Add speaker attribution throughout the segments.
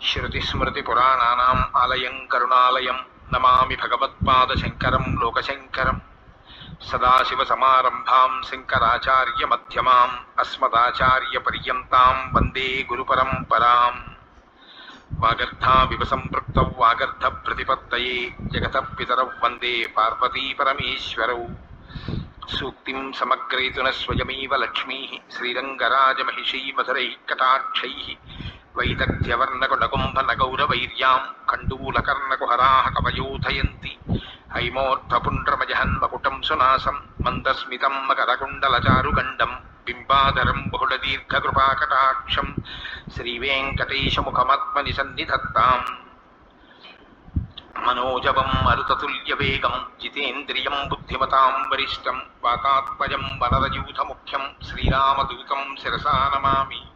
Speaker 1: శృతిస్మృతిపురాణానాम् ఆలయం కరుణాలయం నమామి భగవత్పాదశంకరం లోకశంకరం సదాశివసమారంభాం శంకరాచార్యమధ్యమాం అస్మదాచార్యపర్యంతాం వందే గురుపరంపరాం వాగర్థావివ సంపృక్తౌ వాగర్థప్రతిపత్తయే జగతః పితరౌ వందే పార్వతీపరమేశ్వరౌ సూక్తిం సమగ్రయతున స్వయమేవ లక్ష్మీ శ్రీరంగరాజమహిషీ మధురైः కటాక్షైः వైదగ్ధ్యవర్ణకుడకుంభనగౌరవైర్యాం కండూలకర్ణకుహరాः కవయోధయంతి హైమోర్ధపుండ్రమజహన్మకుటం సునాసం మందస్మితం మకరకుండలచారుగండం బింబాధరం బహుళదీర్ఘకృపాకటాక్షం శ్రీవేంకటేశముఖమాత్మని సన్నిధత్తాం మనోజవం మరుతతుల్యవేగం జితేంద్రియం బుద్ధిమతాం వరిష్టం వాతాత్మజం వనరయూథముఖ్యం శ్రీరామదూతం శిరసా నమామి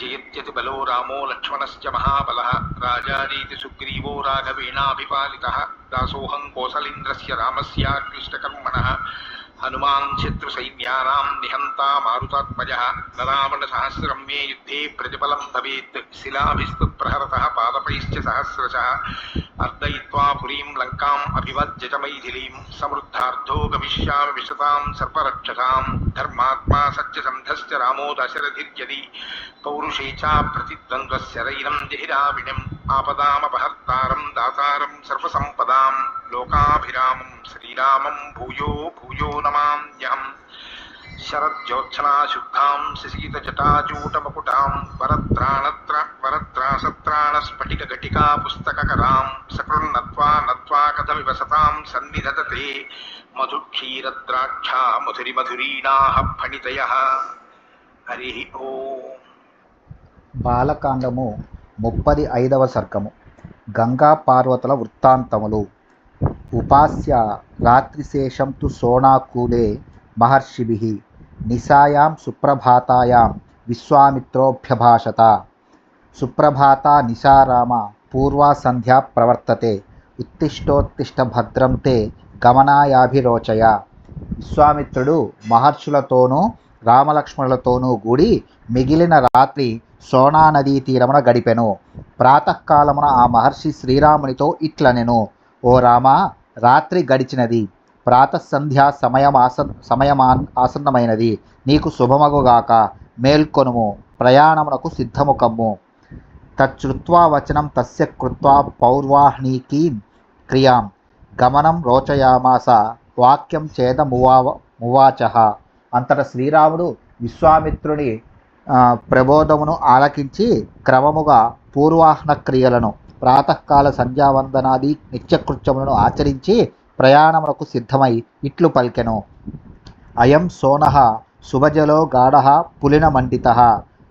Speaker 1: జయత్యతి బలో రామో లక్ష్మణశ్చ మహాబల రాజారీతి సుగ్రీవో రాఘవేణాభిపాలితः దాసోహం కోసలేంద్రస్య రామస్యాక్లిష్టకర్మణः హనుమాన్ శత్రు శత్రుసైన్యానాం నిహంతా మారుతాత్మజ నరావణ సహస్రం మే యుద్ధే ప్రతిఫలం భవేత్. శిలాభిస్తత్ప్రహరతः పాదపైశ్చ సహస్రశ. అర్దయిత్వా పురీం లంకాం అభివజ్య చ సమృద్ధార్థో గమిష్యామి విశతాం సర్వరక్షసాం. ధర్మాత్మా సత్యసంధశ్చ రామో దశరథిర్యది. పౌరుషే చ ప్రతిద్వంద్వశరైరం జహిరావిణం ఆపదామపహర్తారం దాతారం సర్వసంపదాం. లోకాభిరామం శ్రీరామం భూయో భూయో నమామ్యహం శరజ్యోత్సనాశుద్ధాం శశీతజటాజూటమకుటాం వరత్రాణత్ర వరత్రాసత్రాణస్ఫటికఘటికా పుస్తకరాం సకృన్నత్వా నత్వా కథమివ సతాం సన్నిధతతే మధుక్షీరద్రాక్షా మధురిమధురీణాః ఫణితయः హరి ఓ
Speaker 2: బాలకాండము ముప్పది ఐదవ సర్గము గంగా పార్వతుల వృత్తాంతములు ఉపాస్య రాత్రిశేషం తు సోనాకూలే మహర్షిభిः నిశాయాం సుప్రభాతాయాం విశ్వామిత్రోభ్యభాషత. సుప్రభాత నిశారామ పూర్వా సంధ్యా ప్రవర్తతే ఉత్తిష్టోత్తిష్ట భద్రం తే గమనాయాభిరోచయ. విశ్వామిత్రుడు మహర్షులతోనూ రామలక్ష్మణులతోనూ కూడి మిగిలిన రాత్రి సోనా నదీ తీరమున గడిపెను. ప్రాతకాలమున ఆ మహర్షి శ్రీరామునితో ఇట్లనెను. ఓ రామా రాత్రి గడిచినది. ప్రాతసంధ్యా సమయం ఆస సమయమాన్ ఆసన్నమైనది. నీకు శుభమగుగాక. మేల్కొనుము. ప్రయాణమునకు సిద్ధము కమ్ము. తచ్చుత్వా వచనం తస్య కృత్వా పౌర్వాహ్నీకీ క్రియాం. గమనం రోచయామాస. వాక్యం చేద మువా మువాచ. అంతట శ్రీరాముడు విశ్వామిత్రుని ప్రబోధమును ఆలకించి క్రమముగా పూర్వాహ్న క్రియలను ప్రాతకాల సంధ్యావందనాది నిత్యకృత్యములను ఆచరించి ప్రయాణములకు సిద్ధమై ఇట్లు పలికెను. అయం సోనః శుభజలో గాఢ పులిన మండిత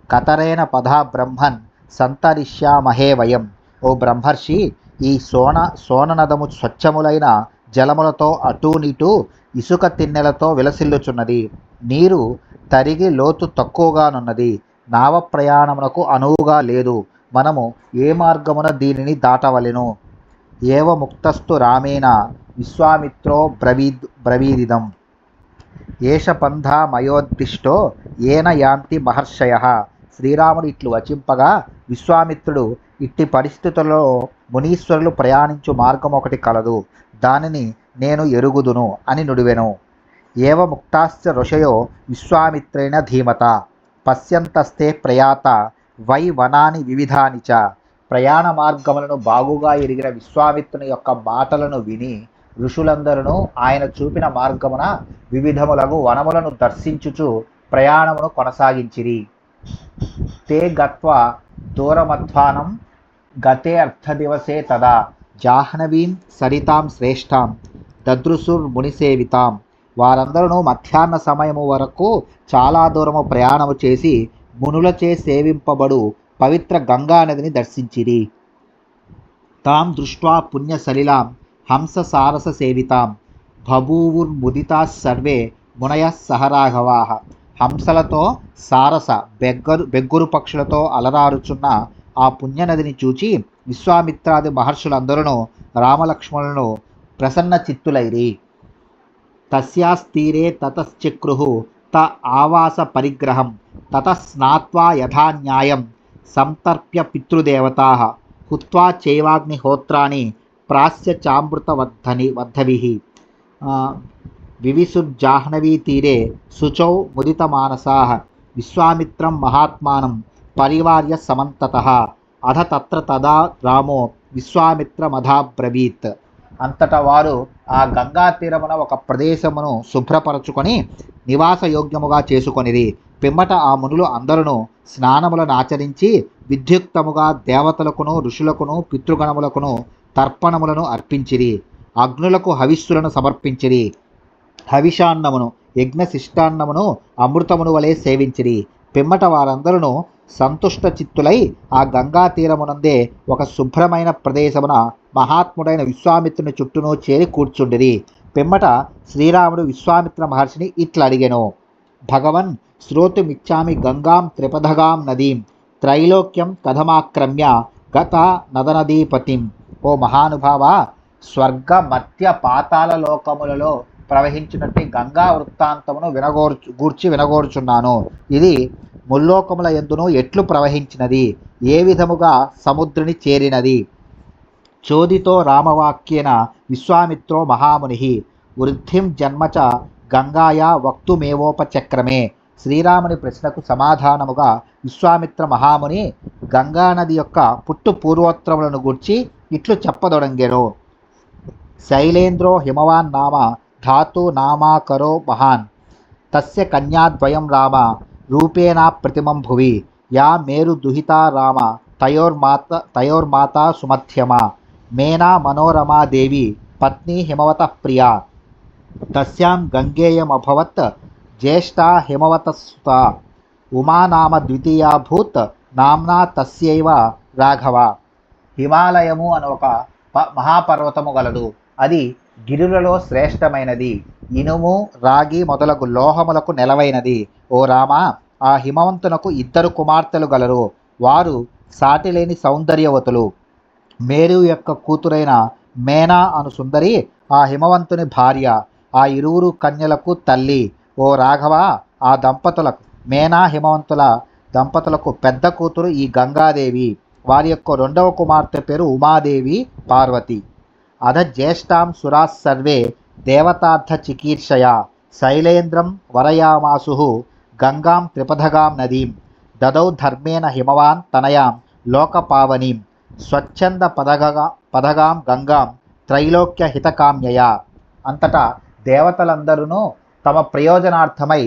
Speaker 2: కతరేన పదా బ్రహ్మన్ సంతరిష్యామహే వయం. ఓ బ్రహ్మర్షి ఈ సోన సోననదము స్వచ్ఛములైన జలములతో అటూనిటూ ఇసుక తిన్నెలతో విలసిల్లుచున్నది. నీరు తరిగి లోతు తక్కువగానున్నది. నావ ప్రయాణమునకు అనువుగా లేదు. మనము ఏ మార్గమున దీనిని దాటవలెను? ఏవ ముక్తస్తు రామేణ విశ్వామిత్రో బ్రవీద్ బ్రవీదిదం. ఏష పంధ మయోద్దిష్టో ఏన యాంతి మహర్షయ. శ్రీరాముడు ఇట్లు వచింపగా విశ్వామిత్రుడు ఇట్టి పరిస్థితులలో మునీశ్వరులు ప్రయాణించు మార్గం ఒకటి కలదు. దానిని నేను ఎరుగుదును అని నుడివెను. ఏవ ముక్తాశ్చ ఋషయో విశ్వామిత్రేణ ధీమత. పశ్యంతస్తే ప్రయాత వై వనాని వివిధాని చ ప్రయాణ మార్గములను బాగుగా ఎరిగిన విశ్వామిత్రుని యొక్క మాటలను విని ఋషులందరూ ఆయన చూపిన మార్గమున వివిధములగు వనములను దర్శించుచు ప్రయాణమును కొనసాగించిరి. తే గత్వ దూరమధ్వానం గతే అర్థదివసే తదా జాహ్నవీం సరితాం శ్రేష్టాం దదృశుర్మునిసేవితాం వారందరూ మధ్యాహ్న సమయము వరకు చాలా దూరము ప్రయాణము చేసి మునులచే సేవింపబడు పవిత్ర గంగా నదిని దర్శించిరి. తాం దృష్ట్వా పుణ్యసలిలాం హంస సారస సేవితాం. బభూవుర్ముదితా సర్వే మునయ సహరాఘవా హంసలతో సారస బెగ్గరు బెగ్గురు పక్షులతో అలరారుచున్న ఆ పుణ్యనదిని చూచి విశ్వామిత్రాది మహర్షులందరూ రామలక్ష్మణులను ప్రసన్న చిత్తులైరి తస్యాస్తీరే తతశ్చక్రు త ఆవాస పరిగ్రహం తత స్నాత్వా యథా న్యాయం సంతర్ప్య పితృదేవతా హుత్వా చైవాగ్నిహోత్రాన్ని ప్రాస్య చామృతవర్ధని వర్ధవి వివిసుర్జాహ్నవీ తీరే శుచౌ ముదితమానసా విశ్వామిత్రం మహాత్మానం పరివార్య సమంతత అధ తత్ర తదా రామో విశ్వామిత్రమధాబ్రవీత్. అంతటా వారు ఆ గంగా తీరమున ఒక ప్రదేశమును శుభ్రపరచుకొని నివాస యోగ్యముగా చేసుకొనిరి. పిమ్మట ఆ మునులు అందరును స్నానములను ఆచరించి విద్యుక్తముగా దేవతలకును ఋషులకును పితృగణములకును తర్పణములను అర్పించిరి. అగ్నులకు హవిస్సులను సమర్పించిరి. హవిషాన్నమును యజ్ఞశిష్టాన్నమును అమృతమును వలె సేవించిరి. పిమ్మట వారందరూ సంతుష్ట చిత్తులై ఆ గంగా తీరమునందే ఒక శుభ్రమైన ప్రదేశమున మహాత్ముడైన విశ్వామిత్రుని చుట్టూను చేరి కూర్చుండిరి. పిమ్మట శ్రీరాముడు విశ్వామిత్ర మహర్షిని ఇట్లా అడిగెను. భగవన్ శ్రోతుమిచ్చామి గంగాం త్రిపథగాం నదీం త్రైలోక్యం కథమాక్రమ్య గత నదనదీపతిం. ఓ మహానుభావ స్వర్గ మత్య పాతాల లోకములలో ప్రవహించినట్టు గంగా వృత్తాంతమును వినగోర్చు గూర్చి వినగోర్చున్నాను. ఇది ముల్లోకముల ఎందును ఎట్లు ప్రవహించినది? ఏ విధముగా సముద్రుని చేరినది? చోదితో రామవాక్యేన విశ్వామిత్రో మహాముని. వృద్ధిం జన్మచ గంగాయా వక్తుమేవోపచక్రమే. శ్రీరాముని ప్రశ్నకు సమాధానముగా విశ్వామిత్ర మహాముని గంగానది యొక్క పుట్టు పూర్వోత్తరములను గూర్చి ఇట్లు చెప్పదొడంగెను. శైలేంద్రో హిమవాన్ నామ ధాతు నామాకరో మహాన్. తస్య కన్యాద్వయం రామ రూపేణా ప్రతిమం భువి. యా మేరు దుహితా రామ తయోర్మాత తయోర్మాత సుమధ్యమా. మేనా మనోరమా దేవి పత్ని హిమవత ప్రియా. తస్యాం గంగేయమభవత్ జ్యేష్ఠా హిమవతసుత ఉమా నామ ద్వితీయాభూత్ నామ్నా తస్యైవ రాఘవ. హిమాలయము అని ఒక ప- మహాపర్వతము గలదు. అది గిరులలో శ్రేష్టమైనది. ఇనుము రాగి మొదలగు లోహములకు నెలవైనది. ఓ రామ ఆ హిమవంతునకు ఇద్దరు కుమార్తెలు గలరు. వారు సాటిలేని సౌందర్యవతులు. మేరు యొక్క కూతురైన మేనా అను సుందరి ఆ హిమవంతుని భార్య ఆ ఇరువురు కన్యలకు తల్లి. ఓ రాఘవ ఆ దంపతులకు మేనా హిమవంతుల దంపతులకు పెద్ద కూతురు ఈ గంగాదేవి. వారి యొక్క రెండవ కుమార్తె పేరు ఉమాదేవి పార్వతి. అధ జ్యేష్ఠాం సురాస్ సర్వే దేవతార్థ చికీర్షయ శైలేంద్రం వరయామాసు గంగాం త్రిపథగాం నదీం. దదౌ ధర్మేణ హిమవాన్ తనయాం లోకపావనీం స్వచ్ఛంద పదగగా పదగాం గంగాం త్రైలోక్య హితకామ్యయ. అంతటా దేవతలందరూ తమ ప్రయోజనార్థమై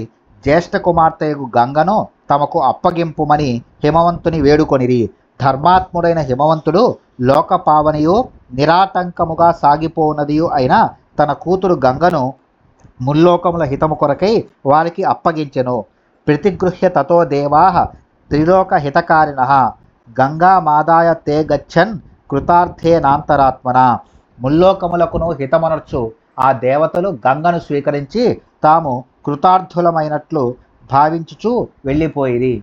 Speaker 2: జ్యేష్ఠ కుమార్తెకు గంగను తమకు అప్పగింపుమని హిమవంతుని వేడుకొనిరి. ధర్మాత్ముడైన హిమవంతుడు లోకపావనియు నిరాటంకముగా సాగిపోనదియు అయిన తన కూతురు గంగను ముల్లోకముల హితము కొరకై వారికి అప్పగించెను. ప్రతిగృహ్య తతో దేవా త్రిలోక హితకారిణ. గంగామాదాయ తే గచ్చన్ కృతార్థేనాంతరాత్మన. ముల్లోకములకును హితమనర్చు. ఆ దేవతలు గంగను స్వీకరించి తాము కృతార్థులమైనట్లు భావించుచు వెళ్ళిపోయిరి.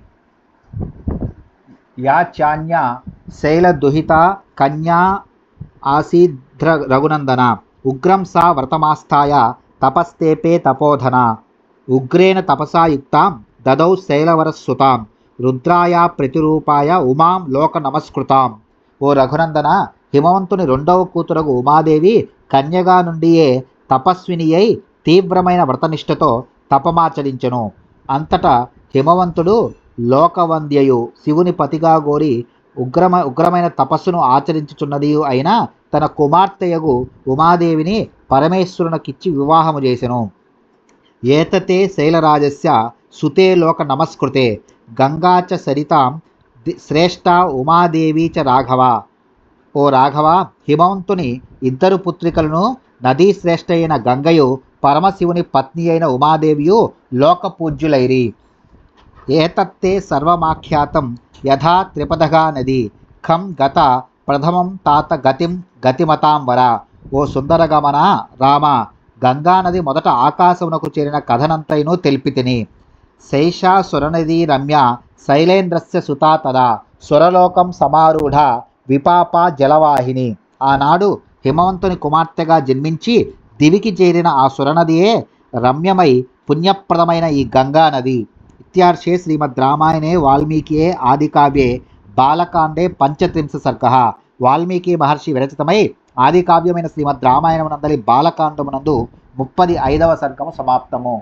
Speaker 2: యాచాన్య శైల శైలదుహిత కన్యా ఆసీద్ర రఘునందన ఉగ్రం సా వ్రతమాస్థాయ తపస్తేపే తపోధన. ఉగ్రేణ తపసా యుక్తాం దదౌ శైలవరస్సుతాం. రుద్రాయ ప్రతిరూపాయ ఉమాం లోక నమస్కృతాం ఓ రఘునందన హిమవంతుని రెండవ కూతురగు ఉమాదేవి కన్యగా నుండియే తపస్విని అయి తీవ్రమైన వ్రతనిష్టతో తపమాచరించెను. అంతటా హిమవంతుడు లోకవంద్యయు శివుని పతిగా గోరి ఉగ్రమ ఉగ్రమైన తపస్సును ఆచరించుచున్నది అయిన తన కుమార్తెయగు ఉమాదేవిని పరమేశ్వరునికిచ్చి వివాహము చేసెను. ఏతతే శైలరాజస్య సుతే లోక నమస్కృతే గంగా చ సరితాం శ్రేష్ఠ ఉమాదేవి చ రాఘవ. ఓ రాఘవ హిమవంతుని ఇద్దరు పుత్రికలను నదీ శ్రేష్ఠ అయిన గంగయు పరమశివుని పత్ని అయిన ఉమాదేవియు లోకపూజ్యులైరి. ఏతత్తే సర్వమాఖ్యాతం యథా త్రిపదగా నది ఖం గత ప్రథమం తాత గతిం గతిమతాం వర. ఓ సుందరగమన రామ గంగానది మొదట ఆకాశమునకు చేరిన కథనంతైనూ తెలిపితిని. శైషా సురనదీ రమ్య శైలేంద్రస్య సుతా తదా. సురలోకం సమారూఢ విపాప జలవాహిని. ఆనాడు హిమవంతుని కుమార్తెగా జన్మించి దివికి చేరిన ఆ సురనదియే రమ్యమై పుణ్యప్రదమైన ఈ గంగా నది. ఇత్యార్షే శ్రీమద్ రామాయణే వాల్మీకియే ఆదికావ్యే బాలకాండే పంచత్రింశ సర్గ. వాల్మీకి మహర్షి విరచితమై ఆదికావ్యమైన శ్రీమద్ రామాయణమునందలి బాలకాండమునందు ముప్పది ఐదవ సర్గము సమాప్తము.